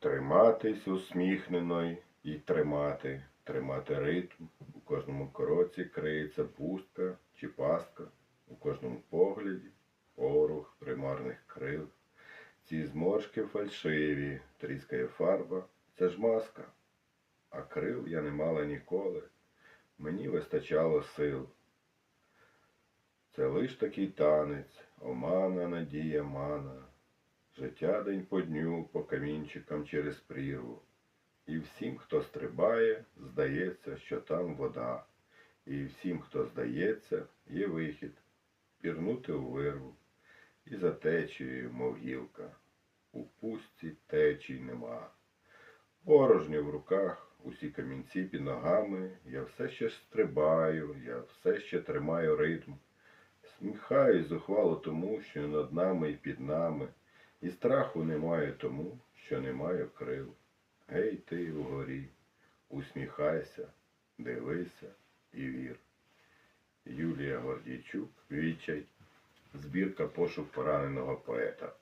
Триматись усміхнено і тримати, тримати ритм. У кожному кроці криється пустка чи пастка, у кожному погляді порух примарних крил. Ці зморшки фальшиві, тріскає фарба, це ж маска. А крил я не мала ніколи, мені вистачало сил. Це лиш такий танець, омана, надія, мана. Життя день по дню, по камінчикам через прірву. І всім, хто стрибає, здається, що там вода. І всім, хто здається, є вихід пірнути у вирву. І за течією, мов гілка. У пустці течій нема. Порожньо в руках, усі камінці під ногами, я все ще стрибаю, я все ще тримаю ритм. Сміхаюсь зухвало тому, що над нами і під нами, і страху немає тому, що немає крил. Гей ти угорі, усміхайся, дивися і вір. Юлія Гордійчук, Вічай, збірка пошук пораненого поета.